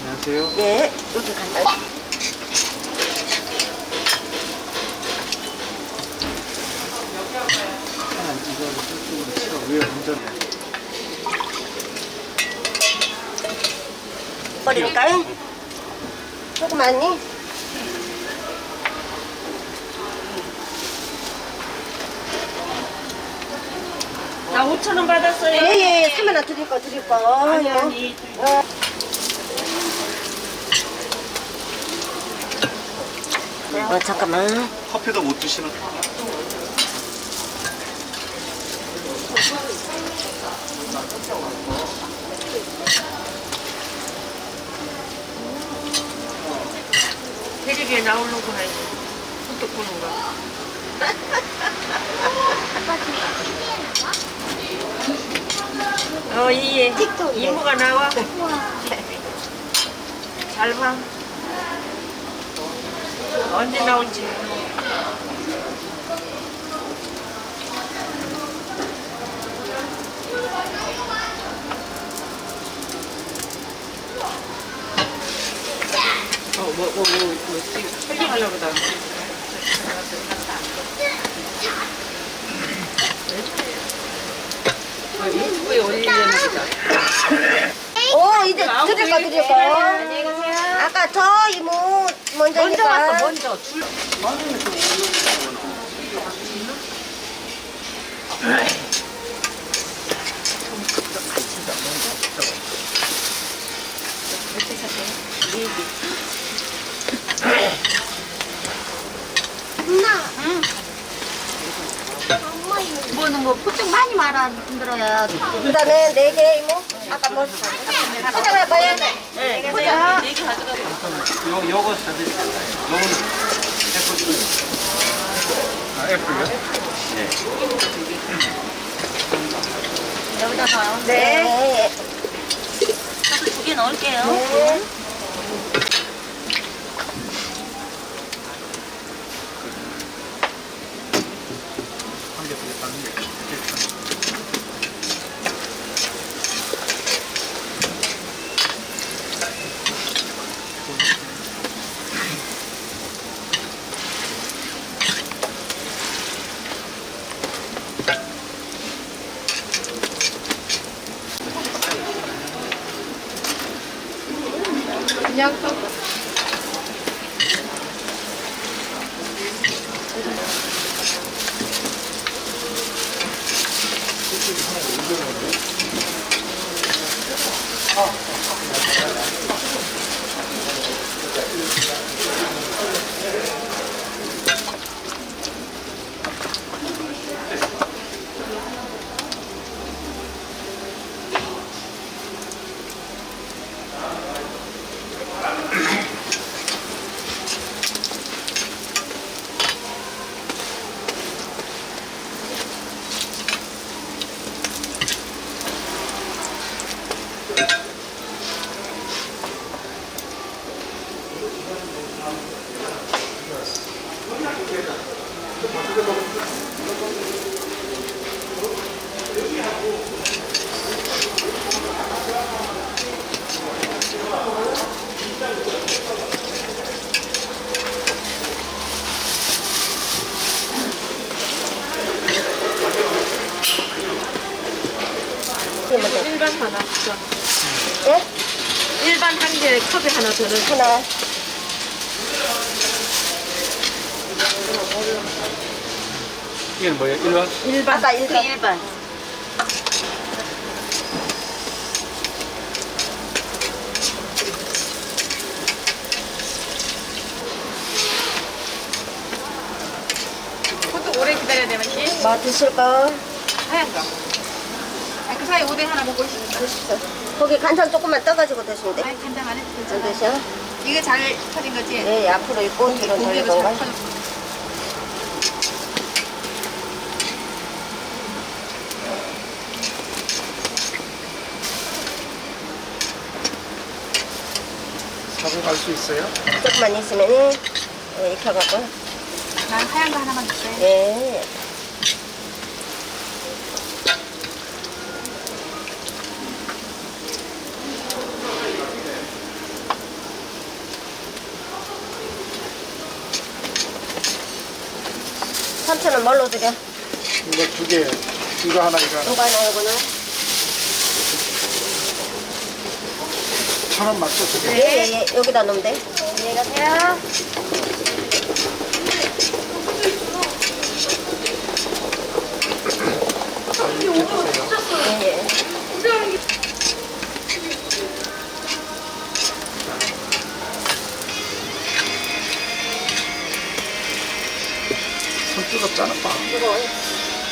안녕하세요. 네, 여기 간다. 하나 이거를 저쪽으로 치워. 왜 운전해? 버릴까요? 조그만이? 나 5천 원 받았어요. 예, 예, 3만 원 드릴 거 드릴 거. 아니 이거. 아니. 어. 어, 잠깐만. 커피도 못 드시는. 텔레비에 나오는구나. 손톱 보는 거. 어, 이 틱톡, 예. 이모가 나와. 잘 봐. 언제 나올지. 뭐, 뭐, 뭐, 뭐, 지금 촬영하려고. 어, 유튜브에 올리려나 보다. 오, 이제 드릴 거 드릴 거. 안녕히 가세요. 아까 저 이모 먼저니까. 먼저 왔어, 먼저. 줄. 뭐는 뭐 포장 많이 말아 힘들어야 그 다음에 네 개 이모. 아까 뭐. 포장할 거예요? 네, 포장. 네개 가져가. 요 요거 사드릴게요. 요거는 애플. 아 애플요? 여기다 놔요. 네. 저도 두개 넣을게요. 네. 이게 먼저. 일반 하나 줘. 예? 일반 한 개 컵에 하나 더 넣어. 하나. 이게 뭐예요? 일반? 일반. 아까 그 일반. 일반. 그것도 오래 기다려야 되는 게뭐 드실 거? 하얀 거. 아, 그 사이 오뎅 하나 먹고 싶어. 드십시오. 거기 간장 조금만 떠가지고 드시면 돼. 아니 간장 안 해도 안 괜찮아. 드셔? 이게 잘 터진 거지? 네, 앞으로 있고 뒤로 돌리던가. 잘 터졌어. 잡고 갈 수 있어요? 조금만 있으면은 어, 익혀갖고. 난 하얀 거 하나만 주세요. 예. 삼천원 뭘로 드려? 이거 두 개, 이거 하나, 이거 하나. 누가 나오구나? 천원 맞죠, 두 개? 예, 예, 예. 여기다 놓으면 돼. 안녕히 가세요. 예, 예.